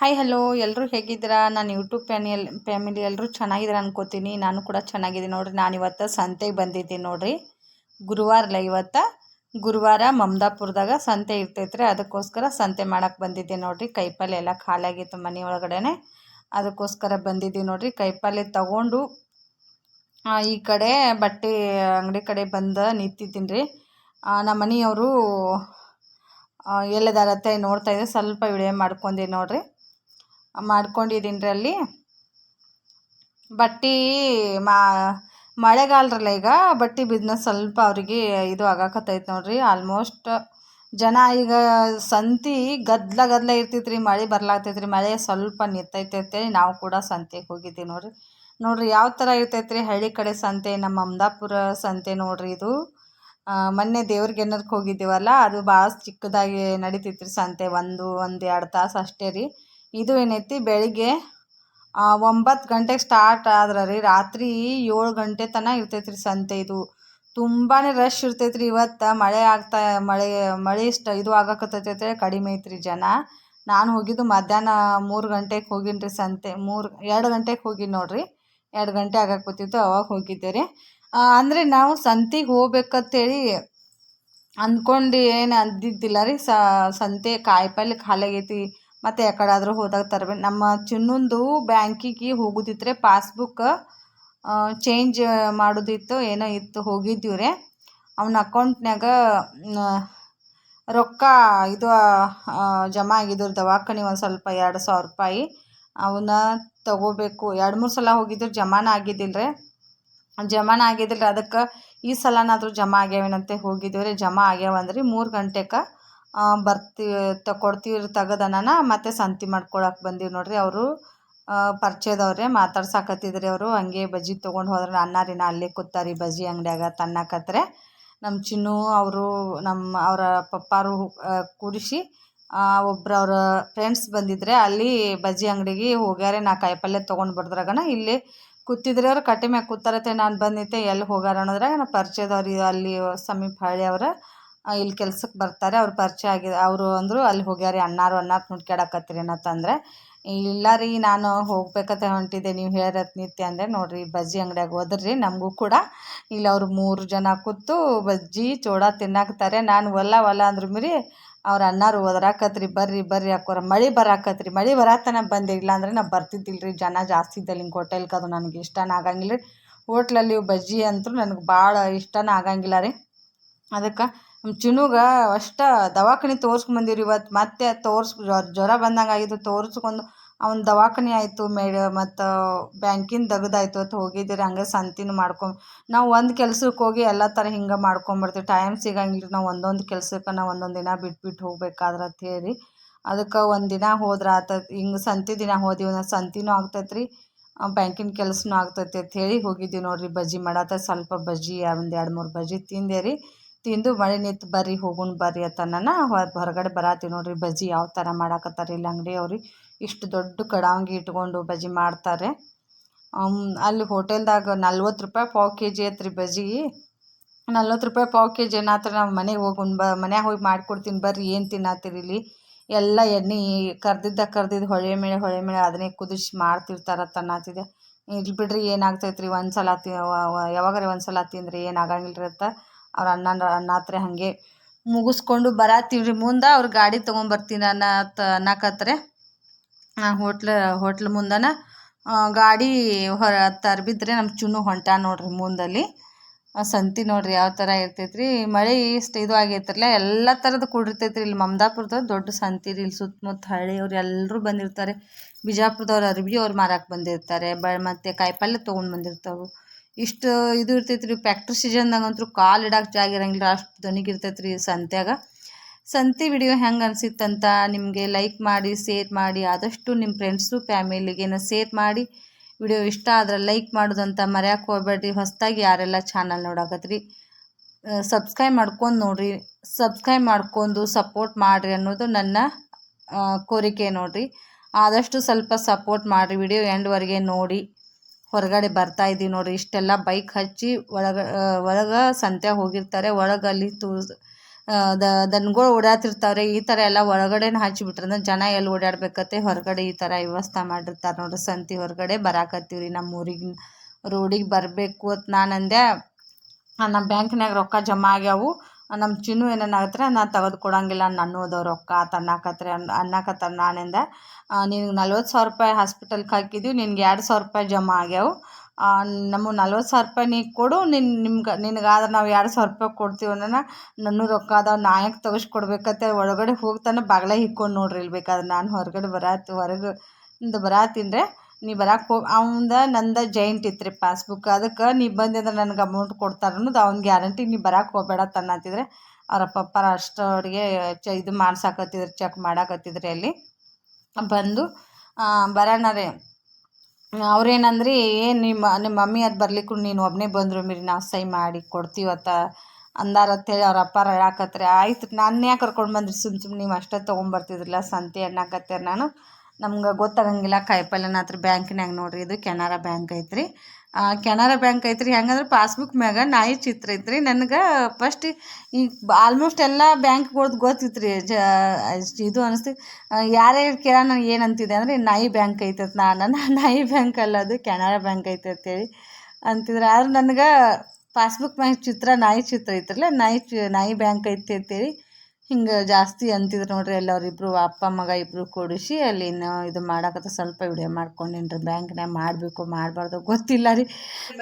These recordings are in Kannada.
ಹಾಯ್ ಹಲೋ ಎಲ್ಲರೂ ಹೇಗಿದ್ದೀರಾ? ನಾನು ಯೂಟ್ಯೂಬ್ ಫ್ಯಾನಿಯಲ್ ಫ್ಯಾಮಿಲಿ ಎಲ್ಲರೂ ಚೆನ್ನಾಗಿದ್ದೀರಾ ಅನ್ಕೋತೀನಿ. ನಾನು ಕೂಡ ಚೆನ್ನಾಗಿದ್ದೀನಿ ನೋಡಿರಿ. ನಾನು ಇವತ್ತು ಸಂತೆಗೆ ಬಂದಿದ್ದೀನಿ ನೋಡಿರಿ. ಗುರುವಾರಲ್ಲ ಇವತ್ತು. ಗುರುವಾರ ಮಮದಾಪುರದಾಗ ಸಂತೆ ಇರ್ತೈತ್ರಿ. ಅದಕ್ಕೋಸ್ಕರ ಸಂತೆ ಮಾಡೋಕ್ಕೆ ಬಂದಿದ್ದೆ ನೋಡಿರಿ. ಕೈಪಲ್ಲೆ ಎಲ್ಲ ಖಾಲಿಯಾಗಿತ್ತು ಮನೆ ಒಳಗಡೆನೆ. ಅದಕ್ಕೋಸ್ಕರ ಬಂದಿದ್ದೀನಿ ನೋಡಿರಿ. ಕೈಪಲ್ಲೆ ತಗೊಂಡು ಈ ಕಡೆ ಬಟ್ಟೆ ಅಂಗಡಿ ಕಡೆ ಬಂದು ನಿಂತಿದ್ದೀನಿ ರೀ. ನಮ್ಮ ಮನೆಯವರು ಎಲ್ಲದಾರತ್ತೆ ನೋಡ್ತಾಯಿದ್ದೆ ಸ್ವಲ್ಪ ವಿಡಿಯೋ ಮಾಡ್ಕೊಂಡಿ ನೋಡಿರಿ. ಮಾಡ್ಕೊಂಡಿದ್ದೀನಿ ರೀ ಅಲ್ಲಿ. ಬಟ್ಟೆ ಮಾ, ಮಳೆಗಾಲರಲ್ಲ ಈಗ ಬಟ್ಟೆ ಬಿಸ್ನೆಸ್ ಸ್ವಲ್ಪ ಅವರಿಗೆ ಇದು ಆಗಾಕತ್ತೈತೆ ನೋಡಿರಿ. ಆಲ್ಮೋಸ್ಟ್ ಜನ ಈಗ ಸಂತೆ ಗದ್ದಲ ಗದ್ದಲ ಇರ್ತೈತೆ ಮಳೆ ಬರ್ಲಾಗ್ತೈತೆ ರೀ ಮಳೆ ಸ್ವಲ್ಪ ನಿಂತೈತೆ ಅಂತೇಳಿ ನಾವು ಕೂಡ ಸಂತೆಗೆ ಹೋಗಿದ್ದೀವಿ ನೋಡಿರಿ. ನೋಡಿರಿ ಯಾವ ಥರ ಇರ್ತೈತ್ರಿ, ಹಳ್ಳಿ ಕಡೆ ಸಂತೆ, ನಮ್ಮ ಅಮದಾಪುರ ಸಂತೆ ನೋಡಿರಿ ಇದು. ಮೊನ್ನೆ ದೇವ್ರಿಗೆ ಏನಕ್ಕೆ ಹೋಗಿದ್ದೀವಲ್ಲ, ಅದು ಭಾಳ ಚಿಕ್ಕದಾಗಿ ನಡಿತೈತೆ ರೀ ಸಂತೆ, ಒಂದು ಒಂದು ಎರಡು ತಾಸು ಅಷ್ಟೇ ರೀ. ಇದು ಏನೈತಿ? ಬೆಳಿಗ್ಗೆ ಒಂಬತ್ತು ಗಂಟೆಗೆ ಸ್ಟಾರ್ಟ್ ಆದ್ರೆ ರೀ, ರಾತ್ರಿ ಏಳು ಗಂಟೆ ತನಕ ಇರ್ತೈತೆ ಸಂತೆ ಇದು. ತುಂಬಾ ರಶ್ ಇರ್ತೈತೆ ರೀ ಇವತ್ತು. ಮಳೆ ಆಗ್ತಾ, ಮಳೆ ಮಳೆ ಇಷ್ಟ, ಇದು ಆಗಾಕತ್ತೈತೆ ಕಡಿಮೆ ಐತ್ರಿ ಜನ. ನಾನು ಹೋಗಿದ್ದು ಮಧ್ಯಾಹ್ನ ಮೂರು ಗಂಟೆಗೆ ಹೋಗಿನಿ ರೀ ಸಂತೆ. ಮೂರು, ಎರಡು ಗಂಟೆಗೆ ಹೋಗಿ ನೋಡಿರಿ. ಎರಡು ಗಂಟೆ ಆಗಕ್ಕೆ ಕೂತಿತ್ತು ಅವಾಗ ಹೋಗಿದ್ದೆ ರೀ. ಅಂದರೆ ನಾವು ಸಂತೆಗೆ ಹೋಗ್ಬೇಕಂತೇಳಿ ಅಂದ್ಕೊಂಡು ಏನು ಅಂದಿದ್ದಿಲ್ಲ ರೀ ಸಂತೆ ಕಾಯಿಪಲ್ಲೆ ಖಾಲಿ ಆಗೈತಿ ಮತ್ತು ಯಾಕಡಾದರೂ ಹೋದಾಗ ತರಬೇಕು ನಮ್ಮ ಚಿನ್ನಂದು ಬ್ಯಾಂಕಿಗೆ ಹೋಗೋದಿದ್ರೆ ಪಾಸ್ಬುಕ್ ಚೇಂಜ್ ಮಾಡೋದಿತ್ತು, ಏನೋ ಇತ್ತು ಹೋಗಿದ್ದೀವಿ ರೀ ಅವನ ಅಕೌಂಟ್ನಾಗ ರೊಕ್ಕ ಇದು ಜಮಾ ಆಗಿದ್ರು ದವಾಖಾನೆ ಒಂದು ಸ್ವಲ್ಪ ಎರಡು ಸಾವಿರ ರೂಪಾಯಿ. ಅವನ್ನ ತಗೋಬೇಕು. ಎರಡು ಮೂರು ಸಲ ಹೋಗಿದ್ರು ಜಮಾನ ಆಗಿದ್ದಿಲ್ಲ ರೀ ಜಮಾನ ಆಗಿದ್ದಿಲ್ಲ ಅದಕ್ಕೆ ಈ ಸಲನಾದರೂ ಜಮಾ ಆಗ್ಯಾವೇನಂತೆ ಹೋಗಿದ್ದೀವಿ ರೀ ಜಮಾ ಆಗ್ಯಾವಂದ್ರಿ ಮೂರು ಗಂಟೆಗೆ ಬರ್ತೀವಿ ತ ಕೊಡ್ತೀವಿ ತೆಗೆದನನ, ಮತ್ತೆ ಸಂತೆ ಮಾಡ್ಕೊಳಕ್ಕೆ ಬಂದೀವಿ ನೋಡಿರಿ ಅವರು. ಪರಿಚಯದವ್ರೆ, ಮಾತಾಡ್ಸಕತ್ತಿದ್ರಿ ಅವರು. ಹಂಗೆ ಬಜ್ಜಿ ತೊಗೊಂಡು ಹೋದ್ರೆ ಅನ್ನಾರಿನ ಅಲ್ಲೇ ಕೂತಾರಿ ಬಜ್ಜಿ ಅಂಗಡಿಯಾಗ ತನ್ನಕತ್ರೆ. ನಮ್ಮ ಚಿನ್ನು ಅವರು ನಮ್ಮ ಅವರ ಪಪ್ಪಾರು ಕೂಡಿಸಿ ಒಬ್ರು ಅವರ ಫ್ರೆಂಡ್ಸ್ ಬಂದಿದ್ರೆ ಅಲ್ಲಿ ಬಜ್ಜಿ ಅಂಗಡಿಗೆ ಹೋಗ್ಯಾರೆ. ನಾ ಕಾಯಿಪಲ್ಯ ತೊಗೊಂಡು ಬರ್ದ್ರಾಗನ ಇಲ್ಲಿ ಕೂತಿದ್ರೆ ಅವ್ರು. ಕಟ್ಟೆ ಮ್ಯಾಗ ಕೂತಾರತ್ತೆ. ನಾನು ಬಂದಿದ್ದೆ ಎಲ್ಲಿ ಹೋಗ್ಯಾರ ಅನ್ನೋದ್ರಾಗ ನಾ ಪರಿಚಯದವ್ರು ಅಲ್ಲಿ ಸಮೀಪ ಹಳ್ಳಿ ಅವ್ರ. ಇಲ್ಲಿ ಕೆಲ್ಸಕ್ಕೆ ಬರ್ತಾರೆ. ಅವ್ರು ಪರಿಚಯ ಆಗಿ, ಅವರು ಅಂದರು ಅಲ್ಲಿ ಹೋಗ್ಯಾರಿ, ಅಣ್ಣಾರು ಅಣ್ಣಾರು ನೋಡ್ಕ್ಯಾಡಕತ್ತೀರಿ ಏನತ್ತಂದರೆ ಇಲ್ಲ ರೀ ನಾನು ಹೋಗ್ಬೇಕಂತ ಹೊಂಟಿದ್ದೆ, ನೀವು ಹೇಳತ್ ನಿತ್ಯ ಅಂದರೆ ನೋಡಿರಿ ಬಜ್ಜಿ ಅಂಗಡಿಯಾಗ ಹೋದ್ರಿ, ನಮಗೂ ಕೂಡ. ಇಲ್ಲಿ ಅವ್ರು ಮೂರು ಜನ ಕೂತು ಬಜ್ಜಿ ಚೋಡ ತಿನ್ನಾಕ್ತಾರೆ ನಾನು ಒಲ್ಲ ಒಲ್ಲ ಅಂದ್ರು ಮೀರಿ ಅವ್ರ ಅಣ್ಣಾರು ಒದರಾಕತ್ರಿ, ಬರ್ರಿ ಬರ್ರಿ ಹಾಕೋರ ಮಳೆ ಬರಾಕತ್ರಿ. ಮಳೆ ಬರತ್ತನ ಬಂದೆ ಇಲ್ಲಾಂದ್ರೆ ನಾ ಬರ್ತಿದ್ದಿಲ್ಲ ರೀ ಜನ ಜಾಸ್ತಿ ಇದ್ದಲ್ಲಿ ಹಿಂಗೆ ಹೋಟೆಲ್ಗೆ ಅದು ನನಗೆ ಇಷ್ಟನೇ ಆಗಂಗಿಲ್ಲ ರೀ ಹೋಟ್ಲಲ್ಲಿ ಬಜ್ಜಿ ಅಂತೂ ನನಗೆ ಭಾಳ ಇಷ್ಟನೇ ಆಗಂಗಿಲ್ಲ ರೀ. ಅದಕ್ಕೆ ನಮ್ಮ ಚಿನ್ನುಗೆ ಅಷ್ಟ ದವಾಖಾನೆ ರೀ ಇವತ್ತು. ಮತ್ತೆ ತೋರ್ಸ್ ಜ್ವರ ಬಂದಂಗೆ ಆಗಿದ್ದು ತೋರಿಸ್ಕೊಂಡು ಅವ್ನ ದವಾಖಾನೆ ಆಯಿತು ಮೇಡ, ಮತ್ತು ಬ್ಯಾಂಕಿನ ತೆಗ್ದಾಯ್ತು ಅಂತ ಹೋಗಿದ್ದೀರಿ. ಹಂಗೆ ಸಂತಿನೂ ಮಾಡ್ಕೊಂಡು ನಾವು ಒಂದು ಕೆಲ್ಸಕ್ಕೆ ಹೋಗಿ ಎಲ್ಲ ಥರ ಹಿಂಗೆ ಮಾಡ್ಕೊಂಬರ್ತೀವಿ ಟೈಮ್ ಸಿಗಂಗಿಲ್ಲ ನಾವು ಒಂದೊಂದು ಕೆಲ್ಸಕ್ಕೆ ನಾವು ಒಂದೊಂದು ದಿನ ಬಿಟ್ಬಿಟ್ಟು ಬಿಟ್ಟು ಹೋಗ್ಬೇಕಾದ್ರೆ ಅಂತ ಹೇಳಿ. ಅದಕ್ಕೆ ಒಂದು ದಿನ ಹೋದ್ರೆ ಆತ, ಹಿಂಗೆ ಸಂತೆ ದಿನ ಹೋದಿವಿ. ನಾವು ಸಂತಿನೂ ಆಗ್ತೈತ್ರಿ. ಬ್ಯಾಂಕಿನ ಕೆಲಸನೂ ಆಗ್ತೈತಿ ಅಂತ ಹೇಳಿ ಹೋಗಿದ್ದೀವಿ ನೋಡಿರಿ. ಬಜ್ಜಿ ಮಾಡತ್ತ ಸ್ವಲ್ಪ ಬಜ್ಜಿ, ಒಂದು ಎರಡು ಮೂರು ಬಜ್ಜಿ ತಿಂದೆ ರೀ ತಿಂದು ಮಳೆ ನಿಂತು ಬರ್ರಿ ಹೋಗುಣ ಬರ್ರಿ ಅಂತನ ಹೊರಗಡೆ ಬರತ್ತೀವಿ ನೋಡ್ರಿ. ಬಜ್ಜಿ ಯಾವ ಥರ ಮಾಡಾಕತ್ತಾರೆ ಇಲ್ಲಿ ಅಂಗಡಿ ಅವ್ರಿಗೆ ಇಷ್ಟು ದೊಡ್ಡ ಕಡಾಂಗಿ ಇಟ್ಕೊಂಡು ಬಜ್ಜಿ ಮಾಡ್ತಾರೆ. ಅಲ್ಲಿ ಹೋಟೆಲ್ದಾಗ ನಲ್ವತ್ತು ರೂಪಾಯಿ ಪಾವು ಕೆ ಜಿ ಐತ್ರಿ ಬಜ್ಜಿ. ನಲ್ವತ್ತು ರೂಪಾಯಿ ಪಾವ್ ಕೆ ಜಿ ಏನಾತ್ರ ನಾವು ಮನೆಗೆ ಹೋಗುಣ ಬ, ಮನ್ಯಾಗ ಹೋಗಿ ಮಾಡಿಕೊಡ್ತೀನಿ ಬರ್ರಿ, ಏನು ತಿನ್ನತ್ತೀರಿ ಇಲ್ಲಿ. ಎಲ್ಲ ಎಣ್ಣೆ ಕರ್ದಿದ್ದ ಕರ್ದಿದ್ದು ಹೊಳೆ ಮೇಲೆ ಹೊಳೆ ಮೇಲೆ ಅದನ್ನೇ ಕುದಿಸಿ ಮಾಡ್ತಿರ್ತಾರೆ ತನ್ನತ್ತಿದೆ ಇಲ್ಲಿ ಬಿಡ್ರಿ ಏನಾಗ್ತೈತ್ರಿ ಒಂದು ಸಲ ತಿ ಯಾವಾಗಾರ ಒಂದು ಸಲ ತಿಂದರೆ ಏನು ಆಗಂಗಿಲ್ಲ ರೀ ಅಂತ. ಅವ್ರ ಅಣ್ಣನ ಅಣ್ಣ ಹತ್ರ ಹಾಗೆ ಮುಗಿಸ್ಕೊಂಡು ಬರತ್ತೀವಿ ಮುಂದೆ ಅವ್ರು ಗಾಡಿ ತೊಗೊಂಬರ್ತೀನಿ ಅನ್ನತ್ತ ಅನ್ನಕತ್ರೆ ಹೋಟ್ಲ, ಹೋಟ್ಲ್ ಮುಂದನ ಗಾಡಿ ಹೊರ ತರ್ಬಿದ್ರೆ ನಮ್ಮ ಚುನ್ನು ಹೊಂಟ ನೋಡ್ರಿ ಮುಂದಲ್ಲಿ. ಸಂತಿ ನೋಡ್ರಿ ಯಾವ ಥರ ಇರ್ತೈತ್ರಿ. ಮಳೆ ಇಷ್ಟು ಇದು ಆಗೈತ್ರಲ್ಲ ಎಲ್ಲ ಕೂಡಿರ್ತೈತೆ ರೀ ಇಲ್ಲಿ ಮಮದಾಪುರದ. ದೊಡ್ಡ ಸಂತಿ ಇಲ್ಲಿ ಸುತ್ತಮುತ್ತ ಹಳ್ಳಿಯವ್ರು ಎಲ್ಲರೂ ಬಂದಿರ್ತಾರೆ. ಬಿಜಾಪುರದವ್ರು ಅರ್ಬಿ ಅವ್ರು ಮಾರಕ್ಕೆ ಬಂದಿರ್ತಾರೆ. ಬ ಮತ್ತು ಕಾಯಿಪಲ್ಯ ತೊಗೊಂಡು ಬಂದಿರ್ತಾವೆ. ಇಷ್ಟು ಇದು ಇರ್ತೈತೆ ರೀ ಫ್ಯಾಕ್ಟ್ರಿ ಸೀಸನ್ದಾಗಂತೂ ಕಾಲು ಇಡಕ್ಕೆ ಜಾಗ ಇರಂಗಿಲ್ಲ ಅಷ್ಟು ದನಿಗಿರ್ತೈತೆ ರೀ ಸಂತ್ಯಾಗ. ಸಂತೆ ವಿಡಿಯೋ ಹೆಂಗೆ ಅನಿಸಿತ್ತಂತ ನಿಮಗೆ ಲೈಕ್ ಮಾಡಿ ಶೇರ್ ಮಾಡಿ, ಆದಷ್ಟು ನಿಮ್ಮ ಫ್ರೆಂಡ್ಸು ಫ್ಯಾಮಿಲಿಗೇನ ಶೇರ್ ಮಾಡಿ. ವಿಡಿಯೋ ಇಷ್ಟ ಆದ್ರೆ ಲೈಕ್ ಮಾಡೋದಂತ ಮರ್ಯಾಕೆ ಹೋಗ್ಬೇಡ್ರಿ, ಹೊಸದಾಗಿ ಯಾರೆಲ್ಲ ಚಾನಲ್ ನೋಡಾಕತ್ರಿ. ಸಬ್ಸ್ಕ್ರೈಬ್ ಮಾಡ್ಕೊಂಡು ನೋಡಿರಿ ಸಬ್ಸ್ಕ್ರೈಬ್ ಮಾಡ್ಕೊಂಡು ಸಪೋರ್ಟ್ ಮಾಡಿರಿ ಅನ್ನೋದು ನನ್ನ ಕೋರಿಕೆ ನೋಡಿರಿ. ಆದಷ್ಟು ಸ್ವಲ್ಪ ಸಪೋರ್ಟ್ ಮಾಡಿರಿ ವಿಡಿಯೋ ಎಂಡ್ವರೆಗೆ ನೋಡಿ. ಹೊರಗಡೆ ಬರ್ತಾ ಇದ್ದೀವಿ ನೋಡಿರಿ. ಇಷ್ಟೆಲ್ಲ ಬೈಕ್ ಹಚ್ಚಿ ಒಳಗ ಒಳಗೆ ಸಂತೆ ಹೋಗಿರ್ತಾರೆ. ಒಳಗೆ ಅಲ್ಲಿ ತೂ ದ, ದನಗಳು ಓಡಾಡ್ತಿರ್ತಾವ್ರಿ ಈ ಥರ ಎಲ್ಲ ಒಳಗಡೆನ ಹಚ್ಚಿಬಿಟ್ರೆ ಜನ ಎಲ್ಲಿ ಓಡಾಡ್ಬೇಕತ್ತೆ? ಹೊರಗಡೆ ಈ ಥರ ವ್ಯವಸ್ಥೆ ಮಾಡಿರ್ತಾರೆ ನೋಡ್ರಿ. ಸಂತಿ ಹೊರಗಡೆ ಬರಾಕತ್ತೀವಿ ರೀ ನಮ್ಮ ಊರಿಗೆ, ರೋಡಿಗೆ ಬರಬೇಕು ಅಂತ ನಾನು ಅಂದೆ ನಮ್ಮ ಬ್ಯಾಂಕ್ನಾಗ ರೊಕ್ಕ ಜಮಾ ಆಗ್ಯಾವು. ನಮ್ಮ ಚಿನ್ನು ಏನೇನಾಗತ್ರೆ ನಾನು ತೆಗೆದು ಕೊಡಂಗಿಲ್ಲ ನನ್ನದು ರೊಕ್ಕ ತನ್ನಾಕತ್ರೆ ಅನ್ ಅನ್ನಕತ್ತಾನ ನಾನಿಂದ. ನಿನಗೆ ನಲ್ವತ್ತು ಸಾವಿರ ರೂಪಾಯಿ ಹಾಸ್ಪಿಟಲ್ಗೆ ಹಾಕಿದ್ದೀವಿ ನಿನಗೆ ಎರಡು ಸಾವಿರ ರೂಪಾಯಿ ಜಮಾ ಆಗ್ಯಾವು. ನಮಗೆ ನಲ್ವತ್ತು ಸಾವಿರ ರೂಪಾಯಿ ನೀ ಕೊಡು ನಿನ್ನ ನಿಮ್ಗೆ, ನಿನಗಾದ್ರೆ ನಾವು ಎರಡು ಸಾವಿರ ರೂಪಾಯಿ ಕೊಡ್ತೀವಿ ಅನ್ನೋಣ ನನ್ನ ರೊಕ್ಕ ಅದಾವ, ನಾ ಯಾಕೆ ತೆಗಿಸ್ಕೊಡ್ಬೇಕಂತೆ ಒಳಗಡೆ ಹೋಗ್ತಾನೆ ಬಾಗ್ಲ ಹಿಕ್ಕೊಂಡು ನೋಡ್ರಿ ಇಲ್ಲಿ ಬೇಕಾದ್ರೆ ನಾನು ಹೊರಗಡೆ ಬರಾತ್, ಹೊರಗೆ ಇಂದ ಬರಾತೀನಿ ನೀ ಬರಕ್ಕೆ ಹೋಗಿ ಅವಂದ ನಂದ ಜೈಂಟ್ ಇತ್ತು ರೀ ಪಾಸ್ಬುಕ್ ಅದಕ್ಕೆ ನೀ ಬಂದಿದ್ರೆ ನನಗೆ ಅಮೌಂಟ್ ಕೊಡ್ತಾರೆ ಅನ್ನೋದು ಅವ್ನ ಗ್ಯಾರಂಟಿ ನೀ ಬರಕ್ಕೆ ಹೋಗಬೇಡ ತನ್ನತ್ತಿದ್ರೆ ಅವ್ರ ಪಪ್ಪಾರ ಅವ್ರಿಗೆ ಚ ಇದು ಮಾಡ್ಸಾಕತ್ತಿದ್ರು ಚೆಕ್ ಮಾಡಾಕತ್ತಿದ್ರಿ ಅಲ್ಲಿ ಬಂದು ಬರೋಣ ರೀ ಅವ್ರೇನಂದ್ರಿ ಏನು ನಿಮ್ಮ ನಿಮ್ಮ ಮಮ್ಮಿ ಅದು ಬರ್ಲಿಕ್ಕೂ ನೀನು ಒಬ್ಬನೇ ಬಂದರು ಮೀರಿ ನಾವು ಸೈ ಮಾಡಿ ಕೊಡ್ತೀವತ್ತ ಅಂದಾರ ಅಂತೇಳಿ ಅವ್ರ ಅಪ್ಪಾರ ಹೇಳಾಕತ್ರಿ. ಆಯ್ತು, ನಾನು ಯಾಕೆ ಕರ್ಕೊಂಡು ಬಂದ್ರಿ ಸುಮ್ಮ ಸುಮ್ಮನೆ ನೀವು ಅಷ್ಟೇ ತೊಗೊಂಬರ್ತಿದ್ರಲ್ಲ ಸಂತೆ ಅನ್ನಕತ್ತೆ ನಾನು. ನಮ್ಗೆ ಗೊತ್ತಾಗಂಗಿಲ್ಲ ಕಾಯಿಪಲ್ಯನ ಹತ್ರ ಬ್ಯಾಂಕಿನಾಗ ನೋಡಿರಿ ಇದು ಕೆನರಾ ಬ್ಯಾಂಕ್ ಐತ್ರಿ. ಕೆನರಾ ಬ್ಯಾಂಕ್ ಐತ್ರಿ. ಹೆಂಗಂದ್ರೆ ಪಾಸ್ಬುಕ್ ಮ್ಯಾಗ ನಾಯಿ ಚಿತ್ರ ಐತ್ರಿ. ನನಗೆ ಫಸ್ಟ್ ಈ ಆಲ್ಮೋಸ್ಟ್ ಎಲ್ಲ ಬ್ಯಾಂಕ್ಗಳ್ದು ಗೊತ್ತಿತ್ತು ರೀ ಜ, ಇದು ಅನಿಸ್ತು ಯಾರೇ ಕೇಳ ನಾನು ಅಂತಿದೆ ಅಂದರೆ ನಾಯಿ ಬ್ಯಾಂಕ್ ಐತತ್ ನಾನು ನಾಯಿ ಬ್ಯಾಂಕ್ ಅಲ್ಲ ಅದು, ಕೆನರಾ ಬ್ಯಾಂಕ್ ಐತೆ ಅಂತೇಳಿ ಅಂತಿದ್ರೆ. ಆದ್ರೆ ನನಗೆ ಪಾಸ್ಬುಕ್ ಮ್ಯಾಗ ಚಿತ್ರ ನಾಯಿ ಚಿತ್ರ ಐತ್ರಲ್ಲ, ನಾಯಿ ಚಿ, ನಾಯಿ ಬ್ಯಾಂಕ್ ಐತಿ ಅಂತೇಳಿ ಹಿಂಗೆ ಜಾಸ್ತಿ ಅಂತಿದ್ರು ನೋಡ್ರಿ ಎಲ್ಲರಿಬ್ರು ಅಪ್ಪ ಮಗ ಇಬ್ಬರು ಕೂಡಿಸಿ ಅಲ್ಲಿ ಇದು ಮಾಡಕತ್ತ ಸ್ವಲ್ಪ ವಿಡಿಯೋ ಮಾಡ್ಕೊಂಡಿನ್ರಿ. ಬ್ಯಾಂಕ್ನಾಗ ಮಾಡಬೇಕು ಮಾಡಬಾರ್ದು ಗೊತ್ತಿಲ್ಲ ರೀ.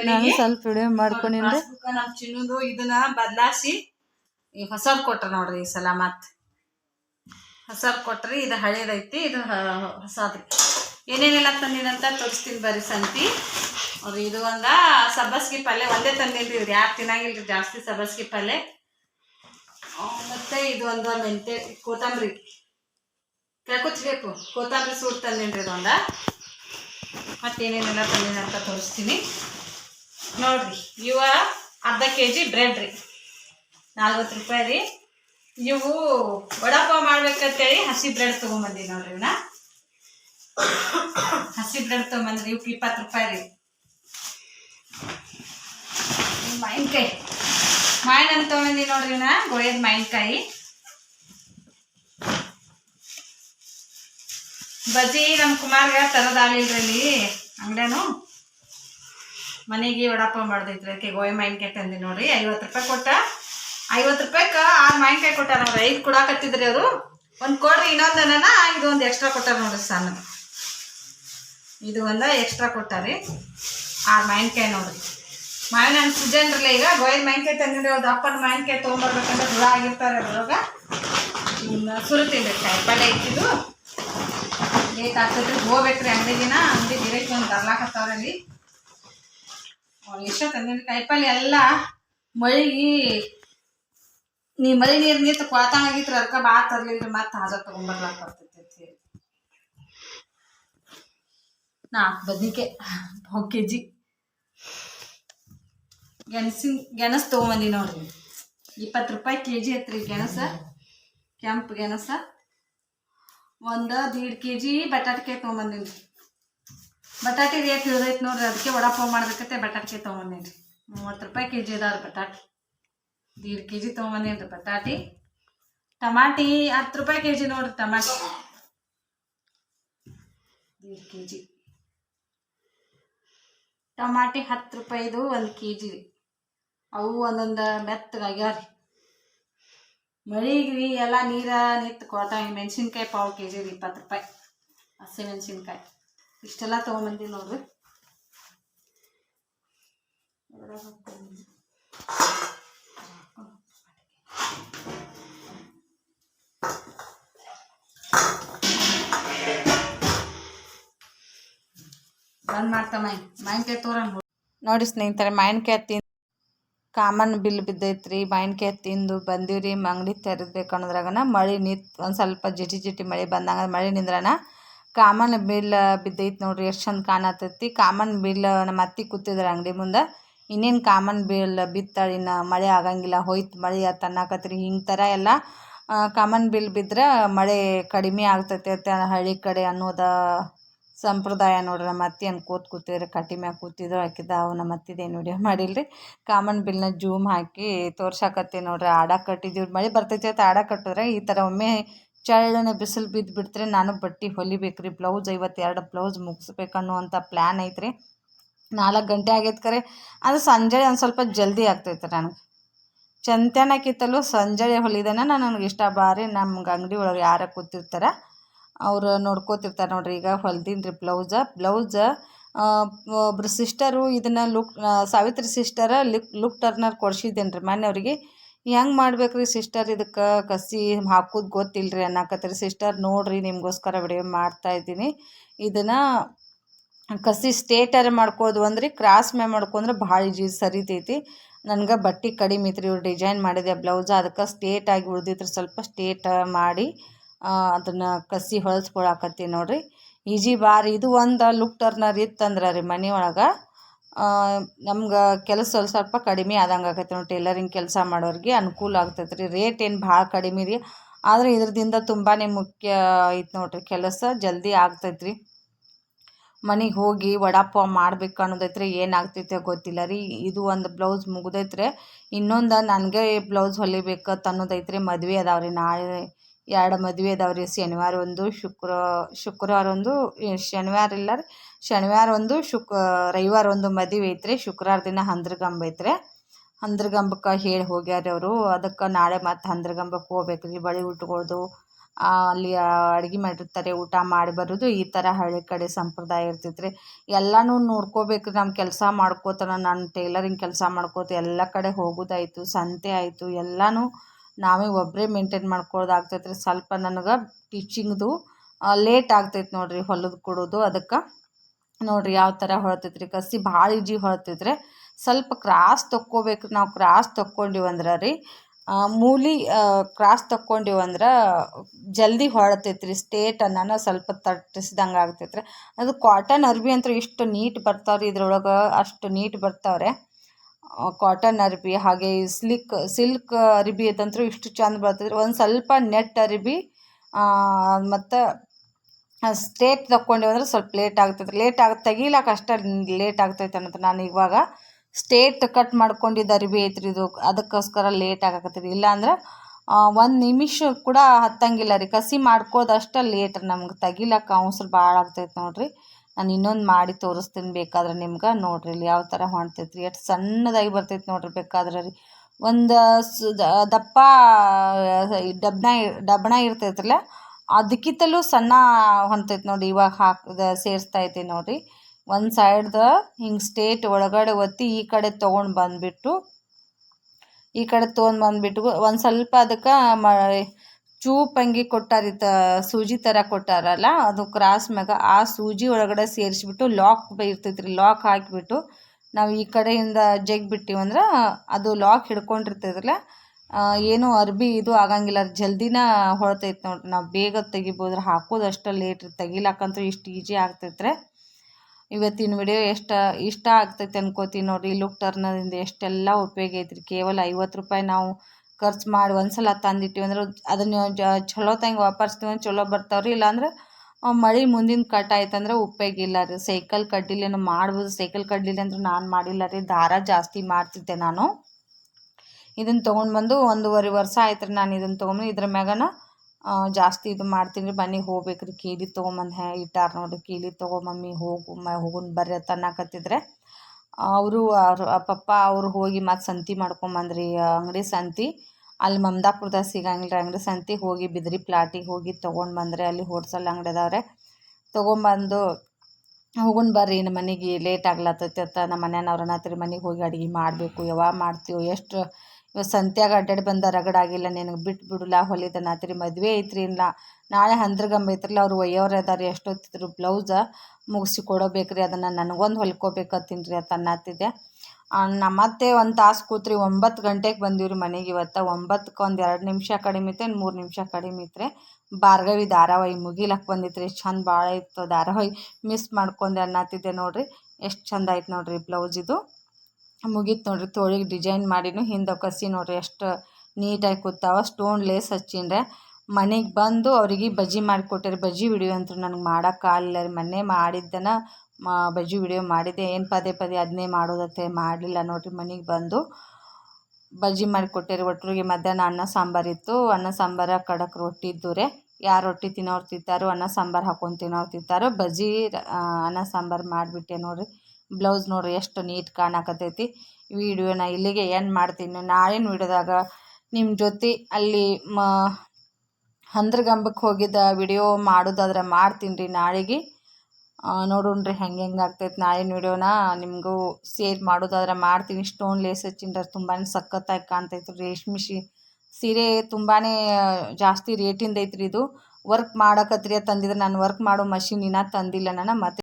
ನಾನು ಸ್ವಲ್ಪ ವಿಡಿಯೋ ಮಾಡ್ಕೊಂಡಿನ್ರಿ. ನಮ್ಮ ಚಿನ್ನದು ಇದನ್ನ ಬದಲಾಯಿಸಿ ಈ ಹೊಸದು ಕೊಟ್ರಿ ನೋಡ್ರಿ ಈ ಸಲ ಮತ್ತೆ. ಹೊಸದು ಕೊಟ್ರಿ ಇದು ಹಳೇದೈತಿ ಇದು ಹೊಸದು ಏನೇನೆಲ್ಲ ತಂದಿನಂತ ತೋರಿಸ್ತೀನಿ ಬರ್ರಿ ಸಂತಿ. ಅವ್ರು ಇದು ಒಂದ ಸಬ್ಬಸ್ಗಿ ಪಲ್ಯ ಒಂದೇ ಇವ್ರು ಯಾರು ತಿನ್ನಾಗಿಲ್ರಿ ಜಾಸ್ತಿ ಸಬ್ಬಸ್ಗಿ ಪಲ್ಯ. ಮತ್ತೆ ಇದು ಒಂದು ಮೆಂತೆ ಕೊತ್ತಂಬರಿ. ಕೆಳಕುಚ್ಬೇಕು ಕೊತ್ತಂಬರಿ ಸೂಟ್ ತಂದೇನ್ರಿ ಇದೊಂದ. ಮತ್ತೇನೇನೆಲ್ಲ ತಂದಿನ ಅಂತ ತೋರಿಸ್ತೀನಿ. ನೋಡ್ರಿ, ಇವ ಅರ್ಧ ಕೆ ಜಿ ಬ್ರೆಡ್ ರೀ. ನಲ್ವತ್ತು ರೂಪಾಯಿ ರೀ. ಇವು ವಡಾಪಾವ್ ಮಾಡ್ಬೇಕಂತೇಳಿ ಹಸಿ ಬ್ರೆಡ್ ತೊಗೊಂಬಂದಿ ನೋಡ್ರಿ ಇವನ್ನ ಹಸಿ ಬ್ರೆಡ್ ತೊಗೊಂಬಂದ್ರಿ ಇವಕ್ಕೆ ಇಪ್ಪತ್ತು ರೂಪಾಯಿ ರೀ. ಮಾವಿನಕಾಯಿ. ಮಾವಿನ ಹಣ್ಣು ತೊಗೊಂಡಿ ನೋಡ್ರಿ ನಾ ಗೋಯದ ಮಾವಿನಕಾಯಿ ಬಜ್ಜಿ ನಮ್ಮ ಕುಮಾರ್ಗ ತರೋದಾಗ್ಲಿಲ್ರಿ ಅಲ್ಲಿ, ಅಂಗಡ್ಯಾನು. ಮನೆಗೆ ವಡಾಪಾವ್ ಮಾಡ್ದೈತ್ರಿ ಅದಕ್ಕೆ ಗೋಯ್ ಮಾವಿನಕಾಯಿ ತಂದಿ ನೋಡ್ರಿ, ಐವತ್ತು ರೂಪಾಯಿ ಕೊಟ್ಟ. ಐವತ್ತು ರೂಪಾಯಿಗೆ ಆರು ಮಾವಿನಕಾಯಿ ಕೊಟ್ಟಾರ ನೋಡ್ರಿ, ಐದು ಕೊಡಾಕತ್ತಿದ್ರಿ ಅವರು. ಒಂದು ಕೊಡ್ರಿ ಇನ್ನೊಂದನ ಇದು ಒಂದು ಎಕ್ಸ್ಟ್ರಾ ಕೊಟ್ಟಾರ ನೋಡ್ರಿ ಸಣ್ಣದು. ಇದು ಒಂದು ಎಕ್ಸ್ಟ್ರಾ ಕೊಟ್ಟಾರಿ. ಆರು ಮಾವಿನಕಾಯಿ ನೋಡ್ರಿ. ಮಾವಿನ ಹಣ್ಣು ಇರಲಿ ಈಗ. ಗೋಯಲ್ ಮಾವಿನಕಾಯಿ ತಂದಿದ್ರೆ ಒಂದು ಅಪ್ಪನ ಮಾವಿನಕಾಯಿ ತೊಗೊಂಬರ್ಬೇಕಂದ್ರೆ ಹುಳ ಆಗಿರ್ತಾರೆ ಅದ್ರೊಳಗೆ. ಸುರುತ್ತೀನಿ ಕಾಯಿ ಪಲ್ಯ ಇಟ್ಟಿದ್ದು ಲೇಟ್ ಆಗ್ತೈತಿ ಹೋಗ್ಬೇಕ್ರಿ ಅಂಗಡಿಗಿನ ಅಂಗಡಿ ಗಿರೇಕ್ ಒಂದು ತರ್ಲಾಕತ್ತವ್ರಲ್ಲಿ ಅವ್ರು ಎಷ್ಟೋ ಕಾಯಿ ಪಲ್ಯ ಎಲ್ಲ ಮಳಿಗೆ ನೀ ಮಳಿ ನೀರು ನಿಂತು ಕ್ವಾತಾಣ ಆಗಿತ್ತು ಅದಕ್ಕೆ ಬಾ ತರ್ಲಿಲ್ರಿ. ಮತ್ತೆ ಹಾಜ ತೊಗೊಂಬರ್ಲಾಕ ಬರ್ತೈತಿ ನಾ ಬದ್ನಿಕಾಯಿ. ಪಾವು ಕೆ ಜಿ ಗೆಣಸಿನ, ಗೆಣಸು ತೊಗೊಂಬಂದಿ ನೋಡ್ರಿ. ಇಪ್ಪತ್ತು ರೂಪಾಯಿ ಕೆ ಜಿ ಐತ್ರಿ ಗೆಣಸ. ಕೆಂಪು ಗೆಣಸ. ಒಂದು ದೀಡ್ ಕೆ ಜಿ ಬಟಾಟಿಕಾಯಿ ತೊಗೊಂಬಂದಿನಿ ಬಟಾಟೆ ರೇಟ್ ಇಳ್ದೈತೆ ನೋಡ್ರಿ, ಅದಕ್ಕೆ ವಡಾಪಾವ್ ಮಾಡ್ಬೇಕತ್ತೆ ಬಟಾಟಿಕಾಯಿ ತೊಗೊಂಬಂದಿನಿ ಮೂವತ್ತು ರೂಪಾಯಿ ಕೆ ಜಿ ಅದಾವ್ರಿ ಬಟಾಟೆ. ದೀಡ್ ಕೆ ಜಿ ತೊಗೊಂಬಂದಿನಿ ರೀ ಬಟಾಟಿ. ಟಮಾಟಿ ಹತ್ತು ರೂಪಾಯಿ ಕೆ ಜಿ ನೋಡ್ರಿ ಟಮಾಟಿ. ದೀಡ್ ಕೆ ಜಿ ಟಮಾಟಿ ಹತ್ತು ರೂಪಾಯಿದು ಒಂದು ಕೆ ಜಿ ಅವು ಒಂದೊಂದು ಮೆತ್ತಗಾಗ್ಯಾವ ರೀ. ಮಳಿಗೆ ರೀ ಎಲ್ಲ ನೀರ ನಿತ್ತು ಕೊಡ್ತಾವೆ ಮೆಣಸಿನ್ಕಾಯಿ ಪಾವು ಕೆ ಜಿ ರೀ ಇಪ್ಪತ್ತು ರೂಪಾಯಿ. ಹಸಿ ಮೆಣಸಿನ್ಕಾಯಿ. ಇಷ್ಟೆಲ್ಲ ತೊಗೊಂಬಂದೀವಿ ನೋಡ್ರಿ. ಬಂದ್ ಮಾಡ್ತಾ ಮಾವಿನ್ಕಾಯಿ ತೋರ ನೋಡಿ ಸ್ನೇಹಿತರೆ, ಮಾವಿನಕಾಯಿ ತಿಂದು ಕಾಮನ್ ಬಿಲ್ ಬಿದ್ದೈತ್ರಿ ಮಾವಿನಕಾಯಿ ತಿಂದು ಬಂದೀವ್ರಿ, ಅಂಗಡಿ ತೆರಬೇಕು ಅನ್ನೋದ್ರಾಗನ ಮಳೆ ನಿಂತು, ಒಂದು ಸ್ವಲ್ಪ ಜಿಟಿ ಜಿಟಿ ಮಳೆ ಬಂದಾಗ ಮಳೆ ನಿಂದ್ರನ ಕಾಮನ್ ಬಿಲ್ ಬಿದ್ದೈತೆ ನೋಡ್ರಿ, ಎಷ್ಟು ಚಂದ ಕಾಣತೈತಿ. ಕಾಮನ್ ಬಿಲ್ ನಮ್ಮ ಅತ್ತಿ ಕೂತಿದ್ರೆ ಅಂಗಡಿ ಮುಂದೆ, ಇನ್ನೇನು ಕಾಮನ್ ಬಿಲ್ ಬಿತ್ತಾಳೆ, ಇನ್ನು ಮಳೆ ಆಗಂಗಿಲ್ಲ, ಹೋಯ್ತು ಮಳೆ ಅದು ಅನ್ನಕತ್ರಿ. ಹಿಂಗೆ ಥರ ಎಲ್ಲ ಕಾಮನ್ ಬಿಲ್ ಬಿದ್ದರೆ ಮಳೆ ಕಡಿಮೆ ಆಗ್ತೈತೆ ಹಳ್ಳಿ ಕಡೆ ಅನ್ನೋದ ಸಂಪ್ರದಾಯ ನೋಡ್ರಿ, ನಮ್ಮ ಅತ್ತೆ ಕೂತ್ ಕೂತಿದ್ರೆ, ಕಟ್ಟಿ ಮ್ಯಾಗ ಕೂತಿದ್ರು, ಹಾಕಿದ್ದ ಅವು ನಮ್ಮ ಅತ್ತಿದೇನು ವಿಡಿಯೋ ಮಾಡಿಲ್ರಿ. ಕಾಮನ್ ಬಿಲ್ನ ಜೂಮ್ ಹಾಕಿ ತೋರ್ಸಾಕತ್ತಿ ನೋಡ್ರಿ, ಆಡ ಕಟ್ಟಿದ್ದೀವಿ ಮಳೆ ಬರ್ತೈತಿ ಅಂತ ಆಡ ಕಟ್ಟಿದ್ರೆ ಈ ಥರ ಒಮ್ಮೆ ಚಳ್ಳನೆ ಬಿಸಿಲು ಬಿದ್ದು ಬಿಡ್ತ್ರೆ ನಾನು ಬಟ್ಟೆ ಹೊಲಿಬೇಕ್ರಿ, ಬ್ಲೌಸ್ ಐವತ್ತು ಎರಡು ಬ್ಲೌಸ್ ಮುಗಿಸ್ಬೇಕನ್ನುವಂಥ ಪ್ಲ್ಯಾನ್ ಐತ್ರಿ. ನಾಲ್ಕು ಗಂಟೆ ಆಗೈತೆ ಕರೆ ಅದು ಸಂಜೆ ಒಂದು ಸ್ವಲ್ಪ ಜಲ್ದಿ ಆಗ್ತೈತೆ ನನಗೆ. ಕಿತ್ತಲು ಸಂಜೆ ನಾನು ನನಗೆ ಇಷ್ಟ ಬಾರಿ ನಮ್ಗೆ ಅಂಗಡಿ ಒಳಗೆ ಯಾರ ಕೂತಿರ್ತಾರೆ ಅವ್ರು ನೋಡ್ಕೋತಿರ್ತಾರೆ ನೋಡ್ರಿ, ಈಗ ಹೊಲ್ದೀನಿ ರೀ ಬ್ಲೌಸ ಬ್ಲೌಸ ಒಬ್ರು ಸಿಸ್ಟರು ಇದನ್ನು ಲುಕ್ ಸಾವಿತ್ರಿ ಸಿಸ್ಟರ ಲಿಕ್, ಲುಕ್ ಟರ್ನರ್ ಕೊಡ್ಸಿದ್ದೇನೆ ರೀ ಮೊನ್ನೆ ಅವ್ರಿಗೆ. ಹೆಂಗೆ ಮಾಡ್ಬೇಕು ರೀ ಸಿಸ್ಟರ್ ಇದಕ್ಕೆ? ಕಸಿ ಹಾಕೋದು ಗೊತ್ತಿಲ್ಲ ರೀ ಅನ್ನಕತ್ತೀರಿ ಸಿಸ್ಟರ್ ನೋಡಿರಿ ನಿಮಗೋಸ್ಕರ ವಿಡಿಯೋ ಮಾಡ್ತಾ ಇದ್ದೀನಿ. ಇದನ್ನು ಕಸಿ ಸ್ಟೇಟರ್ ಮಾಡ್ಕೋದು ಅಂದ್ರೆ ಕ್ರಾಸ್ ಮೇ ಮಾಡ್ಕೊಂಡ್ರೆ ಭಾಳ ಈಜಿ ಸರಿತೈತಿ ನನಗೆ ಬಟ್ಟೆ ಕಡಿಮೆ ಐತ್ರಿ ಇವ್ರು ಡಿಸೈನ್ ಮಾಡಿದೆ ಬ್ಲೌಸ್ ಅದಕ್ಕೆ ಸ್ಟೇಟಾಗಿ ಉಳಿದಿತ್ತು ಸ್ವಲ್ಪ ಸ್ಟೇಟ್ ಮಾಡಿ. ಅದನ್ನು ಕಸಿ ಹೊಲಿಸ್ಕೊಳಕತ್ತೀನಿ ನೋಡಿರಿ. ಈಜಿ ಬಾರಿ ಇದು ಒಂದು ಲುಕ್ ಟರ್ನರ್ ಇತ್ತಂದ್ರೆ ರೀ ಮನೆ ಒಳಗೆ ನಮ್ಗೆ ಕೆಲಸ ಸ್ವಲ್ಪ ಕಡಿಮೆ ಆದಂಗೆ ಆಗತ್ತೆ ನೋಡಿ ಟೇಲರಿಂಗ್ ಕೆಲಸ ಮಾಡೋರಿಗೆ ಅನುಕೂಲ ಆಗ್ತೈತೆ ರೀ ರೇಟ್ ಏನು ಭಾಳ ಕಡಿಮೆ ರೀ. ಆದರೆ ಇದ್ರದಿಂದ ತುಂಬಾ ಮುಖ್ಯ ಐತೆ ನೋಡಿರಿ ಕೆಲಸ, ಜಲ್ದಿ ಆಗ್ತೈತೆ ರೀ ಮನೆಗೆ ಹೋಗಿ ವಡಾಪಾವ್ ಮಾಡ್ಬೇಕು ಅನ್ನೋದೈತ್ರಿ ಏನಾಗ್ತೈತೆ ಗೊತ್ತಿಲ್ಲ ರೀ. ಇದು ಒಂದು ಬ್ಲೌಸ್ ಮುಗಿದೈತ್ರಿ. ಇನ್ನೊಂದು ನನಗೆ ಬ್ಲೌಸ್ ಹೊಲಿಬೇಕು ಅನ್ನೋದೈತ್ರಿ ಮದುವೆ ಅದಾವೆ ರೀ ನಾಳೆ ಎರಡು ಮದುವೆ ಅದಾವ್ರಿ ಶನಿವಾರ ಒಂದು, ಶುಕ್ರ, ಶುಕ್ರವಾರ ಒಂದು ಶನಿವಾರ ಇಲ್ಲ ಶನಿವಾರ ಒಂದು, ಶುಕ್, ರವಿವಾರ ಒಂದು ಮದುವೆ ಐತ್ರಿ, ಶುಕ್ರವಾರ ದಿನ ಹಂದ್ರಗಂಬ ಐತ್ರಿ. ಹಂದ್ರಗಂಬಕ್ಕೆ ಹೇಳಿ ಹೋಗ್ಯಾರ ಅವರು, ಅದಕ್ಕೆ ನಾಳೆ ಮತ್ತೆ ಹಂದ್ರಗಂಬಕ್ಕೆ ಹೋಗ್ಬೇಕ್ರಿ, ಬಳಿ ಉಟ್ಕೊಳ್ಳೋದು ಅಲ್ಲಿ ಅಡುಗೆ ಮಾಡಿರ್ತಾರೆ, ಊಟ ಮಾಡಿ ಬರೋದು, ಈ ಥರ ಹಳ್ಳಿ ಕಡೆ ಸಂಪ್ರದಾಯ ಇರ್ತೈತ್ರಿ. ಎಲ್ಲನೂ ನೋಡ್ಕೋಬೇಕು ನಮ್ಮ ಕೆಲಸ ಮಾಡ್ಕೋತಾನ, ನಾನು ಟೈಲರಿಂಗ್ ಕೆಲಸ ಮಾಡ್ಕೋತ, ಎಲ್ಲ ಕಡೆ ಹೋಗೋದಾಯಿತು, ಸಂತೆ ಆಯಿತು, ಎಲ್ಲನೂ ನಾವೇ ಒಬ್ಬರೇ ಮೇಂಟೈನ್ ಮಾಡ್ಕೊಳ್ಳೋದಾಗ್ತೈತ್ರಿ ಸ್ವಲ್ಪ ನನಗೆ ಟೀಚಿಂಗ್ದು ಲೇಟ್ ಆಗ್ತೈತೆ ನೋಡಿರಿ ಹೊಲದ ಕೊಡೋದು. ಅದಕ್ಕೆ ನೋಡಿರಿ ಯಾವ ಥರ ಹೊಳ್ತೈತೆ ರೀ ಕಸಿ ಭಾಳ ಈಜಿ ಹೊಳತೈತ್ರಿ. ಸ್ವಲ್ಪ ಕ್ರಾಸ್ ತೊಕ್ಕೋಬೇಕು ನಾವು ಕ್ರಾಸ್ ತೊಕ್ಕೊಂಡಿವಂದ್ರೆ ರೀ ಮೂಲಿ ಕ್ರಾಸ್ ತೊಕ್ಕೊಂಡಿವಂದ್ರೆ ಜಲ್ದಿ ಹೊಳತೈತ್ರಿ. ಸ್ಟೇಟ್ ಅನ್ನನ ಸ್ವಲ್ಪ ತಟ್ಟಿಸ್ದಂಗೆ ಆಗ್ತೈತ್ರಿ. ಅದು ಕಾಟನ್ ಅರ್ಬಿ ಅಂತ ಇಷ್ಟು ನೀಟ್ ಬರ್ತಾವ್ರಿ ಇದ್ರೊಳಗೆ. ಅಷ್ಟು ನೀಟ್ ಬರ್ತಾವೆ ಕಾಟನ್ ಅರ್ಬಿ, ಹಾಗೆ ಸ್ಲಿಕ್ ಸಿಲ್ಕ್ ಅರ್ಬಿ ಅದಂತೂ ಇಷ್ಟು ಚಂದ ಬರ್ತದ್ರಿ ಒಂದು ಸ್ವಲ್ಪ ನೆಟ್ ಅರ್ಬಿ ಮತ್ತು ಸ್ಟೇಟ್ ತಕ್ಕೊಂಡೇವು ಅಂದ್ರೆ ಸ್ವಲ್ಪ ಲೇಟ್ ಆಗ್ತೈತೆ ಲೇಟ್ ಆಗ ತೆಗಿಲಾಕ ಅಷ್ಟೇ ಲೇಟ್ ಆಗ್ತೈತೆ ಅನ್ನೋದು ನಾನು ಇವಾಗ ಸ್ಟೇಟ್ ಕಟ್ ಮಾಡ್ಕೊಂಡಿದ್ದ ಅರ್ಬಿ ಐತ್ರಿ ಇದು. ಅದಕ್ಕೋಸ್ಕರ ಲೇಟ್ ಆಗಕತ್ತೈತಿ ಇಲ್ಲಾಂದ್ರೆ ಒಂದು ನಿಮಿಷ ಕೂಡ ಹತ್ತಂಗಿಲ್ಲ ರೀ. ಕಸಿ ಮಾಡ್ಕೋದಷ್ಟೇ ಲೇಟ್ ನಮ್ಗೆ ತೆಗಿಲಕ್ಕ ಅವಸರ ಭಾಳ ಆಗ್ತೈತೆ ನೋಡಿರಿ. ನಾನು ಇನ್ನೊಂದು ಮಾಡಿ ತೋರಿಸ್ತೀನಿ ಬೇಕಾದ್ರೆ ನಿಮ್ಗೆ. ನೋಡ್ರಿ ಇಲ್ಲಿ ಯಾವ ಥರ ಹೊಣ್ತೈತೆ ರೀ ಎಷ್ಟು ಸಣ್ಣದಾಗಿ ಬರ್ತೈತೆ ನೋಡ್ರಿ ಬೇಕಾದ್ರೆ ರೀ. ಒಂದು ದಪ್ಪ ಡಬ್ನ ಡಬ್ಣ ಇರ್ತೈತ್ರಲ್ಲ ಅದಕ್ಕಿಂತಲೂ ಸಣ್ಣ ಹೊಣ್ತೈತೆ ನೋಡಿ ಇವಾಗ ಹಾಕಿದ ಸೇರಿಸ್ತಾ ಐತಿ ನೋಡಿರಿ. ಒಂದು ಸೈಡ್ದ ಹಿಂಗೆ ಸ್ಟೇಟ್ ಒಳಗಡೆ ಒತ್ತಿ ಈ ಕಡೆ ತೊಗೊಂಡು ಬಂದುಬಿಟ್ಟು, ಈ ಕಡೆ ತೊಗೊಂಡು ಬಂದುಬಿಟ್ಟು, ಒಂದು ಸ್ವಲ್ಪ ಅದಕ್ಕೆ ಮ ಚೂಪಂಗಿ ಕೊಟ್ಟಾರಿತ ಸೂಜಿ ಥರ ಕೊಟ್ಟಾರಲ್ಲ, ಅದು ಕ್ರಾಸ್ ಮ್ಯಾಗ ಆ ಸೂಜಿ ಒಳಗಡೆ ಸೇರಿಸ್ಬಿಟ್ಟು ಲಾಕ್ ಇರ್ತೈತ್ರಿ, ಲಾಕ್ ಹಾಕಿಬಿಟ್ಟು ನಾವು ಈ ಕಡೆಯಿಂದ ಜಗ್ ಬಿಟ್ಟಿವಂದ್ರೆ ಅದು ಲಾಕ್ ಹಿಡ್ಕೊಂಡಿರ್ತೈತಲ್ಲ ಏನು ಅರ್ಬಿ ಇದು ಆಗಂಗಿಲ್ಲ ಜಲ್ದಿನ ಹೊಳ್ತೈತೆ ನೋಡ್ರಿ, ನಾವು ಬೇಗ ತೆಗಿಬೋದು ಹಾಕೋದು ಅಷ್ಟು ಲೇಟ್ ತೆಗಿಲಾಕಂತೂ ಇಷ್ಟು ಈಜಿ ಆಗ್ತೈತ್ರೆ ಇವತ್ತಿನ ವಿಡಿಯೋ ಎಷ್ಟು ಇಷ್ಟ ಆಗ್ತೈತೆ ಅನ್ಕೋತೀನಿ ನೋಡಿರಿ ಲುಕ್ ಟರ್ನದಿಂದ ಎಷ್ಟೆಲ್ಲ ಉಪಯೋಗ ಐತ್ರಿ, ಕೇವಲ ಐವತ್ತು ರೂಪಾಯಿ ನಾವು ಖರ್ಚು ಮಾಡಿ ಒಂದು ಸಲ ತಂದಿಟ್ಟಿವಿ ಅಂದ್ರೆ ಅದನ್ನು ಚಲೋ ತಂಗೆ ವಾಪರ್ಸ್ತೀವಿ ಅಂದ್ರೆ ಚಲೋ ಬರ್ತಾವ್ರಿ, ಇಲ್ಲಾಂದ್ರೆ ಮಳೆ ಮುಂದಿನ ಕಟ್ ಆಯ್ತಂದ್ರೆ ಇಲ್ಲ ರೀ. ಸೈಕಲ್ ಕಡ್ಡಿಲೇನು ಮಾಡ್ಬೋದು, ಸೈಕಲ್ ಕಡ್ಡಿಲಿ ಅಂದ್ರೆ ನಾನು ಮಾಡಿಲ್ಲ ರೀ. ದಾರ ಜಾಸ್ತಿ ಮಾಡ್ತಿದ್ದೆ ನಾನು. ಇದನ್ನು ತೊಗೊಂಡು ಬಂದು ಒಂದೂವರೆ ವರ್ಷ ಆಯ್ತು ರೀ ನಾನು ಇದನ್ನು ತೊಗೊಂಬಂದು. ಇದ್ರ ಮ್ಯಾಗನ ಜಾಸ್ತಿ ಇದು ಮಾಡ್ತೀನಿ ರೀ. ಮನೆಗೆ ಹೋಗ್ಬೇಕು ರೀ. ಕೀಲಿ ತೊಗೊಂಬಂದು ಹ್ಯಾ ಇಟ್ಟಾರ ನೋಡಿರಿ. ಕೀಲಿ ತೊಗೊಂಬಮ್ಮಿ ಹೋಗು ಮ, ಹೋಗುನ್ ಬರ್ರಿ ಅಂತ ಅನ್ನಕತ್ತಿದ್ರೆ ಅವರು ಪಪ್ಪ ಅವರು ಹೋಗಿ ಮತ್ತು ಸಂತಿ ಮಾಡ್ಕೊಂಬಂದ್ರಿ ಅಂಗಡಿ ಸಂತಿ. ಅಲ್ಲಿ ಮಮದಾಪುರದಾಗ ಸಿಗಂಗಿಲ್ಲ ರೀ ಅಂಗಡಿ ಸಂತಿ. ಹೋಗಿ ಬಿದ್ರಿ ಪ್ಲಾಟಿಗೆ ಹೋಗಿ ತೊಗೊಂಡು ಬಂದರೆ. ಅಲ್ಲಿ ಹೋಲ್ಸೇಲ್ ಅಂಗಡಿ ಅದಾವ್ರೆ. ತೊಗೊಂಬಂದು ಹೋಗುನ್ ಬರ್ರಿ. ನಮ್ಮ ಮನೆಗೆ ಲೇಟ್ ಆಗ್ಲತ್ತೈತಿ ಅಂತ ನಮ್ಮ ಮನೆಯವ್ರು ಹತ್ರ ಮನೆಗೆ ಹೋಗಿ ಅಡುಗೆ ಮಾಡಬೇಕು. ಯಾವಾಗ ಮಾಡ್ತೀವೋ ಎಷ್ಟು ಇವತ್ತು ಸಂತ್ಯಾಗ ಅಡ್ಡಾಡಿ ಬಂದ ರಗಡಾಗಿಲ್ಲ ನಿನಗೆ ಬಿಟ್ಟು ಬಿಡಲ್ಲ ಹೊಲಿದ ನಾತ್ರಿ ಮದುವೆ ಐತ್ರಿ ಇಲ್ಲ, ನಾಳೆ ಹಂದ್ರಗಂಬ ಐತ್ರಲ್ಲ, ಅವ್ರು ಒಯ್ಯೋರು ಅದಾರ, ಎಷ್ಟೊತ್ತಿದ್ರು ಬ್ಲೌಸ ಮುಗಿಸಿ ಕೊಡೋಬೇಕ್ರಿ, ಅದನ್ನು ನನಗೊಂದು ಹೊಲ್ಕೋಬೇಕತ್ತೀನಿ ರೀ ಅನ್ನತ್ತಿದ್ದೆ. ನಮ್ಮ ಮತ್ತೆ ಒಂದು ತಾಸು ಕೂತ್ರಿ, ಒಂಬತ್ತು ಗಂಟೆಗೆ ಬಂದಿವ್ರಿ ಮನೆಗೆ ಇವತ್ತು, ಒಂಬತ್ತಕ್ಕೆ ಒಂದು ಎರಡು ನಿಮಿಷ ಕಡಿಮೆ ಇತ್ತು ಮೂರು ನಿಮಿಷ ಕಡಿಮೆ ಇತ್ತು ಭಾರ್ಗವಿ ಧಾರಾವಾಹಿ ಮುಗಿಲಕ್ಕೆ ಬಂದಿತ್ತು ರೀ ಚಂದ ಭಾಳ ಇತ್ತು ಧಾರಾವಾಹಿ ಮಿಸ್ ಮಾಡ್ಕೊಂಡೆ ಅನ್ನತ್ತಿದ್ದೆ ನೋಡಿರಿ, ಎಷ್ಟು ಚಂದ ಆಯ್ತು ನೋಡಿರಿ ಬ್ಲೌಸ್ ಇದು. ಮುಗೀತು ನೋಡಿರಿ ತೋಳಿಗೆ ಡಿಸೈನ್ ಮಾಡಿನೂ ಹಿಂದೆ ಕಸಿ ನೋಡಿರಿ, ಎಷ್ಟು ನೀಟಾಗಿ ಕೂತಾವ, ಸ್ಟೋನ್ ಲೇಸ್ ಹಚ್ಚಿನ್ರೆ. ಮನೆಗೆ ಬಂದು ಅವರಿಗೆ ಬಜ್ಜಿ ಮಾಡಿಕೊಟ್ಟಾರೆ ಬಜ್ಜಿ ವಿಡಿಯೋ ಅಂತೂ ನನಗೆ ಮಾಡೋಕ್ಕಾಗಲಿಲ್ಲ ರೀ, ಮೊನ್ನೆ ಮಾಡಿದ್ದನ ಮಾ, ಬಜ್ಜಿ ವಿಡಿಯೋ ಮಾಡಿದ್ದೆ, ಏನು ಪದೇ ಪದೇ ಅದನ್ನೇ ಮಾಡೋದತ್ತೆ ಮಾಡಲಿಲ್ಲ ನೋಡಿರಿ ಮನೆಗೆ ಬಂದು. ಬಜ್ಜಿ ಮಾಡಿಕೊಟ್ಟೆ ರೀ ಒಟ್ಟರಿಗೆ ಮಧ್ಯಾಹ್ನ ಅನ್ನ ಸಾಂಬಾರು ಇತ್ತು, ಅನ್ನ ಸಾಂಬಾರ ಕಡಕ್ ರೊಟ್ಟಿ ಇದ್ದೂರೆ ಯಾರು ರೊಟ್ಟಿ ತಿನ್ನೋರು ತಿಂತಾರೋ, ಅನ್ನ ಸಾಂಬಾರು ಹಾಕೊಂಡು ತಿನ್ನೋರು ತಿಂತಾರೋ, ಬಜ್ಜಿ ಅನ್ನ ಸಾಂಬಾರು ಮಾಡಿಬಿಟ್ಟೆ ನೋಡಿರಿ. ಬ್ಲೌಸ್ ನೋಡ್ರಿ ಎಷ್ಟು ನೀಟ್ ಕಾಣಕತ್ತೈತಿ. ವಿಡಿಯೋನ ಇಲ್ಲಿಗೆ ಏನು ಮಾಡ್ತೀನಿ. ನಾಳಿನ ವಿಡಿಯೋದಾಗ ನಿಮ್ಮ ಜೊತೆ ಅಲ್ಲಿ ಮ ಹಂದ್ರಗಂಬಕ್ಕೆ ಹೋಗಿದ್ದ ವಿಡಿಯೋ ಮಾಡೋದಾದ್ರೆ ಮಾಡ್ತೀನಿ ರೀ ನಾಳೆಗೆ ನೋಡೋಣ್ರಿ ಹೆಂಗೆ ಹೆಂಗೆ ಆಗ್ತೈತೆ ನಾಳಿನ ವಿಡಿಯೋನ. ನಿಮಗೂ ಸೇರ್ ಮಾಡೋದಾದ್ರೆ ಮಾಡ್ತೀನಿ. ಸ್ಟೋನ್ ಲೇಸ್ ಹಚ್ಚಿಂದ್ರೆ ತುಂಬಾ ಸಖತ್ತಾಗಿ ಕಾಣ್ತೈತೆ ರೇಷ್ಮೆ ಶಿ, ಸೀರೆ ತುಂಬಾ ಜಾಸ್ತಿ ರೇಟಿಂದ ಐತ್ರಿ ಇದು. ವರ್ಕ್ ಮಾಡಕತ್ರಿ ತಂದಿದ್ರೆ ನಾನು ವರ್ಕ್ ಮಾಡೋ ಮಷಿನ್ ಇನ್ನೂ ತಂದಿಲ್ಲ. ನಾನು ಮತ್ತೆ